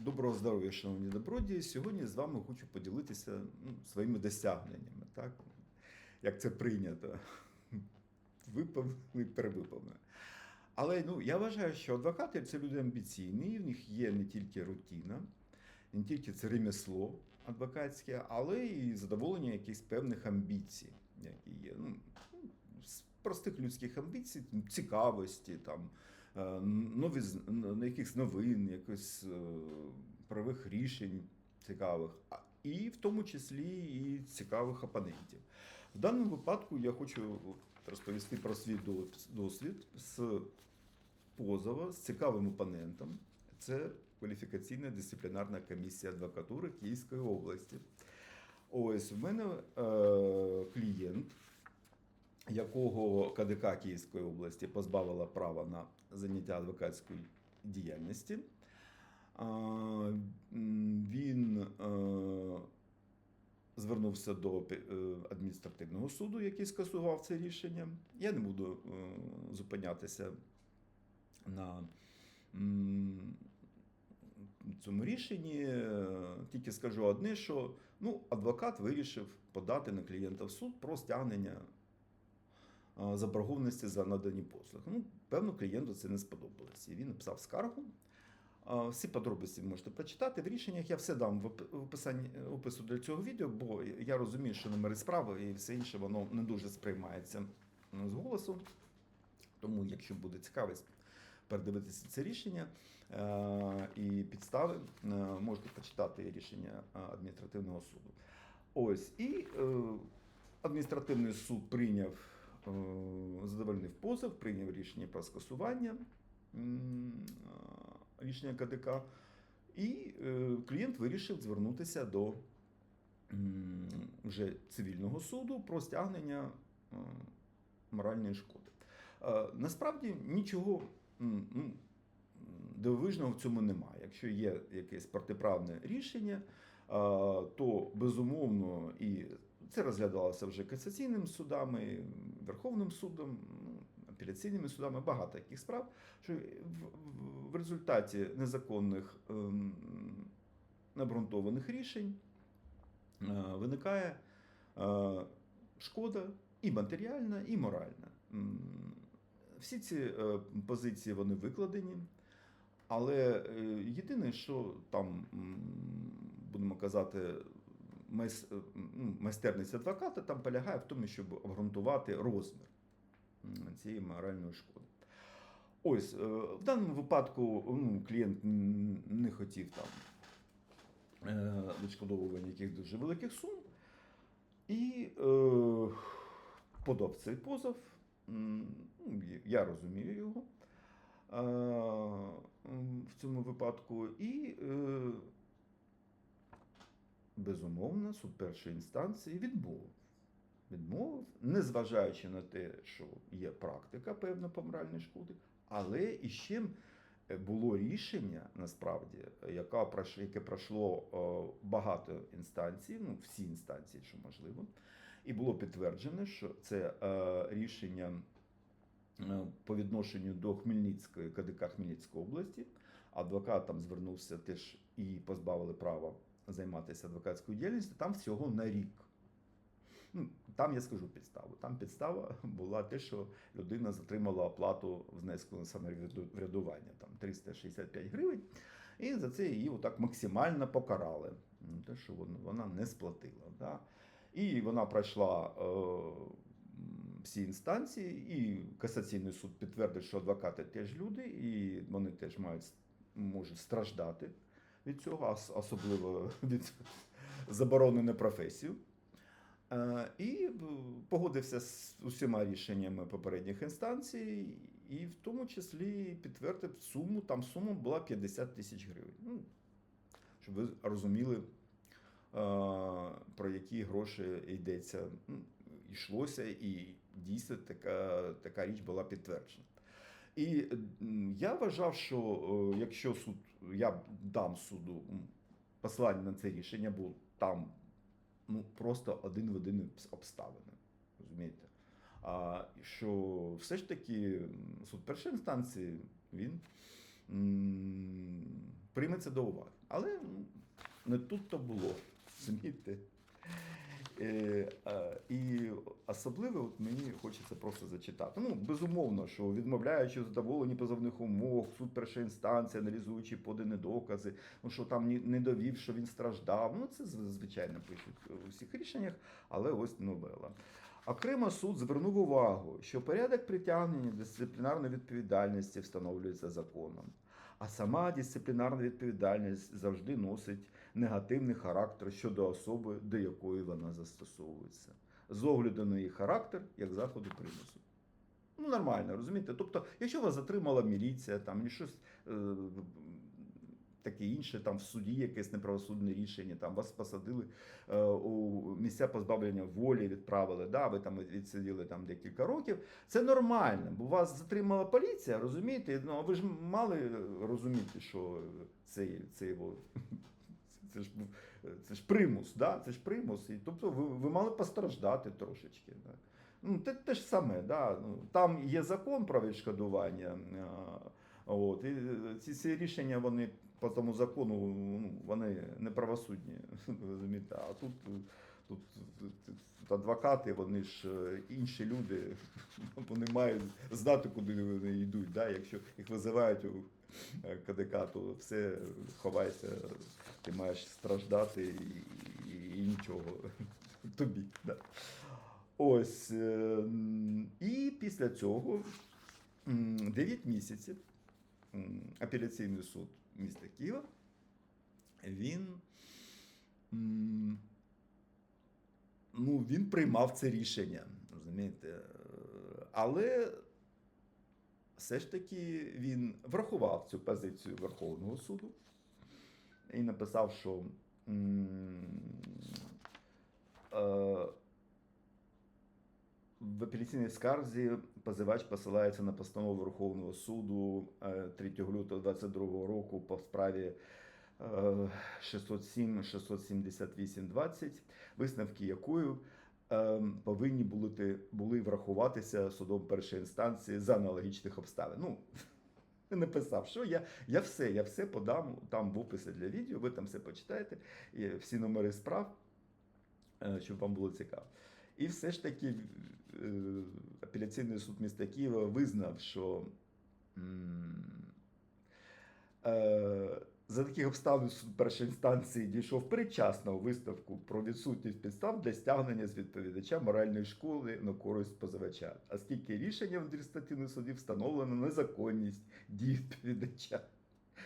Доброго здоров'я, шановні добродії. Сьогодні з вами хочу поділитися ну, своїми досягненнями, так? як це прийнято. Виповнено і. Але ну, я вважаю, що адвокати це люди амбіційні, в них є не тільки рутина, не тільки це ремесло адвокатське, але і задоволення якихось певних амбіцій, які є. Ну, з простих людських амбіцій, цікавості, там, нові, з- н- якихось новин, якихось е, правових рішень цікавих, і в тому числі і цікавих опонентів. В даному випадку я хочу розповісти про свій досвід з позова з цікавим опонентом. Це кваліфікаційна дисциплінарна комісія адвокатури Київської області. Ось в мене е, клієнт, якого КДК Київської області позбавила права на заняття адвокатської діяльності. Він е, звернувся до е, адміністративного суду, який скасував це рішення. Я не буду е, зупинятися на цьому рішенні. Тільки скажу одне, що ну, адвокат вирішив подати на клієнта в суд про стягнення заборгованості за надані послуги. Ну, певно, клієнту це не сподобалось. І він написав скаргу. Всі подробиці можете прочитати. В рішеннях я все дам в описанні опису для цього відео, бо я розумію, що номери справи і все інше воно не дуже сприймається з голосу. Тому, якщо буде цікавість передивитися це рішення е, і підстави, е, можете почитати рішення е, адміністративного суду. Ось і е, адміністративний суд прийняв е, задовольнив позов, прийняв рішення про скасування е, рішення КДК, і е, клієнт вирішив звернутися до вже цивільного суду про стягнення е, моральної шкоди. Е, Насправді нічого ну, дивовижного в цьому немає. Якщо є якесь протиправне рішення, е, то безумовно і це розглядалося вже касаційними судами, Верховним судом, ну, апеляційними судами, багато таких справ, що в, результаті незаконних ем, необґрунтованих рішень е, виникає е, шкода і матеріальна, і моральна. Всі ці е, позиції вони викладені. Але єдине, що там, будемо казати, майстерність адвоката там полягає в тому, щоб обґрунтувати розмір цієї моральної шкоди. Ось, е, в даному випадку ну, клієнт не хотів там е, відшкодовування яких дуже великих сум. І е, подав цей позов. Ну, Я розумію його е, в цьому випадку. І, е, безумовно, суд першої інстанції відмовив. Відмовив, незважаючи на те, що є практика певна по моральній шкоди, але і ще було рішення насправді, яке пройшло е, багато інстанцій, ну всі інстанції, що можливо, і було підтверджено, що це е, рішення е, по відношенню до Хмельницької КДК Хмельницької області. Адвокат там звернувся теж і позбавили права займатися адвокатською діяльністю. Там всього на рік. Ну, там я скажу підставу. Там підстава була те, що людина затримала оплату внеску на самоврядування, там 365 гривень, і за це її отак максимально покарали. Ну, Те, що вона, не сплатила. Да? І вона пройшла е, всі інстанції, і касаційний суд підтвердив, що адвокати теж люди, і вони теж мають можуть страждати від цього, особливо від заборони на професію. Е, І погодився з усіма рішеннями попередніх інстанцій, і в тому числі підтвердив суму. Там сума була 50 тисяч гривень. Ну, щоб ви розуміли, е, про які гроші йдеться. Йшлося, і дійсно така, така річ була підтверджена. І я вважав, що е, якщо суд, я дам суду посилання на це рішення, бо там ну, просто один в один обставини. Розумієте? А, що все ж таки суд першої інстанції він прийме прийметься до уваги. Але не тут то було. Розумієте? Е, е, і особливо от мені хочеться просто зачитати. Ну, безумовно, що відмовляючи задоволені позовних умов, суд першої інстанції, аналізуючи подані докази, ну що там не довів, що він страждав. Ну, це звичайно пишуть у всіх рішеннях, але ось новела. Окремо суд звернув увагу, що порядок притягнення дисциплінарної відповідальності встановлюється законом. А сама дисциплінарна відповідальність завжди носить негативний характер щодо особи, до якої вона застосовується, з огляду на її характер як заходу примусу. Ну, нормально, розумієте? Тобто, якщо вас затримала міліція, там і щось е, таке інше, там в суді якесь неправосудне рішення, там вас посадили е, у місця позбавлення волі, відправили, да, ви там відсиділи там декілька років. Це нормально, бо вас затримала поліція, розумієте? Ну, а ви ж мали розуміти, що це, це його. Це ж, був- це ж примус, да? це ж примус. І, тобто ви, ви мали постраждати трошечки. Да? Ну, те, те ж саме, да? ну, там є закон про відшкодування. От, і ці, ці рішення вони по тому закону ну, вони неправосудні. Розумієте? А тут, тут, тут адвокати, вони ж е, інші люди, вони мають знати, куди вони йдуть. Да? Якщо їх визивають у е, КДК, то все ховайся, ти маєш страждати і, і, і нічого тобі. Да. Ось. е, І після цього 9 місяців апеляційний суд міста Києва він. Ну, він приймав це рішення, розумієте? Е, Але все ж таки він врахував цю позицію Верховного суду і написав, що е, в апеляційній скарзі позивач посилається на постанову Верховного суду е, 3 лютого 2022 року по справі е, 607 678 20 висновки якої е, повинні були, були врахуватися судом першої інстанції за аналогічних обставин. Ну, написав, що я, я все, я все подам там в описі для відео, ви там все почитаєте, і всі номери справ, е, щоб вам було цікаво. І все ж таки е, апеляційний суд міста Києва визнав, що е, за таких обставин суд першої інстанції дійшов передчасного висновку про відсутність підстав для стягнення з відповідача моральної школи на користь позивача, оскільки рішенням адміністративних судів встановлено незаконність дій відповідача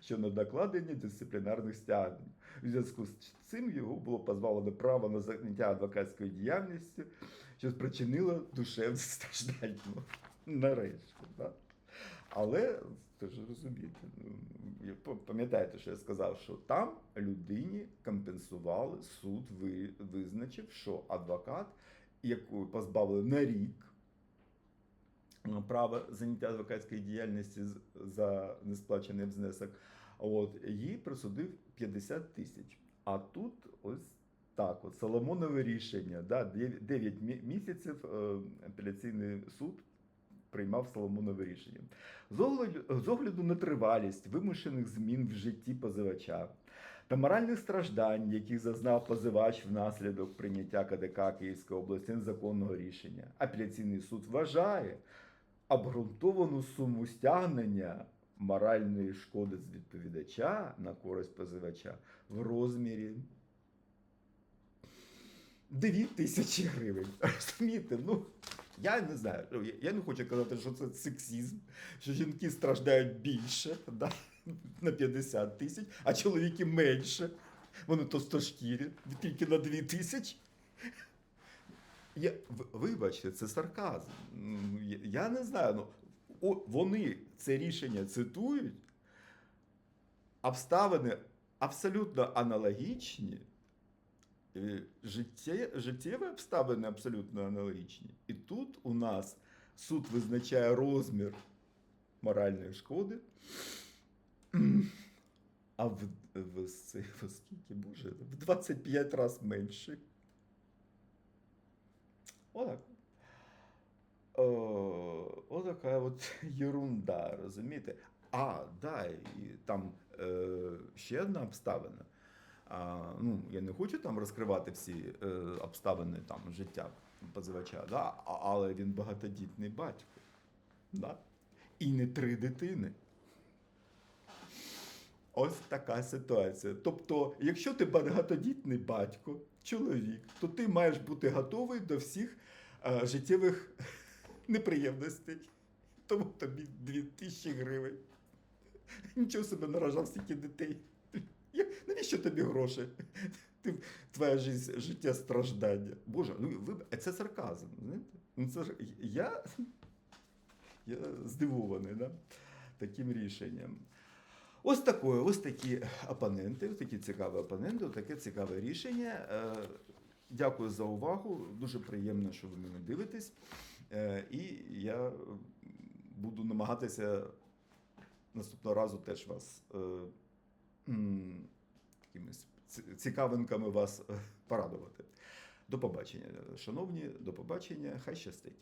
щодо накладення дисциплінарних стягнень. У зв'язку з цим його було позбавлено права на заняття адвокатською діяльністю, що спричинило душевне страждання. Нарешті. Да? Але ви ж розумієте, ну, пам'ятаєте, що я сказав, що там людині компенсували, суд визначив, що адвокат, яку позбавили на рік е, права заняття адвокатської діяльності за несплачений внесок, от, їй присудив 50 тисяч. А тут ось так, от Соломонове рішення, да, 9 місяців е, апеляційний суд приймав Соломонове рішення. З огляду, на тривалість вимушених змін в житті позивача та моральних страждань, яких зазнав позивач внаслідок прийняття КДК Київської області незаконного рішення, апеляційний суд вважає обґрунтовану суму стягнення моральної шкоди з відповідача на користь позивача в розмірі 9 тисячі гривень. Розумієте? Ну, я не знаю. ну, я- не хочу казати, що це сексізм, що жінки страждають більше да, на 50 тисяч, а чоловіки менше. Вони товстошкірі, тільки на 2 тисячі. Я, вибачте, це сарказм. Я не знаю. Ну, о, вони це рішення цитують, обставини абсолютно аналогічні. Е, Життє, життєві обставини абсолютно аналогічні. І тут у нас суд визначає розмір моральної шкоди. А в, в, в скільки, боже, в 25 разів менше. Отак. О, отака от ерунда, розумієте? А, да, і там е, ще одна обставина. Ну, я не хочу там розкривати всі е, обставини там, життя позивача, да? але він багатодітний батько. Да? І не три дитини. Ось така ситуація. Тобто, якщо ти багатодітний батько, чоловік, то ти маєш бути готовий до всіх е, життєвих неприємностей. Тому тобі 2000 гривень. Нічого себе наражав стільки дітей. Навіщо тобі гроші? Ти, твоя життя, страждання. Боже, ну ви, це сарказм. Знаєте? Ну, це я, я здивований да? таким рішенням. Ось такое, ось такі опоненти, ось такі цікаві опоненти, ось таке цікаве рішення. Е, Дякую за увагу. Дуже приємно, що ви мене дивитесь. Е, І я буду намагатися наступного разу теж вас е, якимись ці- цікавинками вас е, порадувати. До побачення, шановні, до побачення. Хай щастить.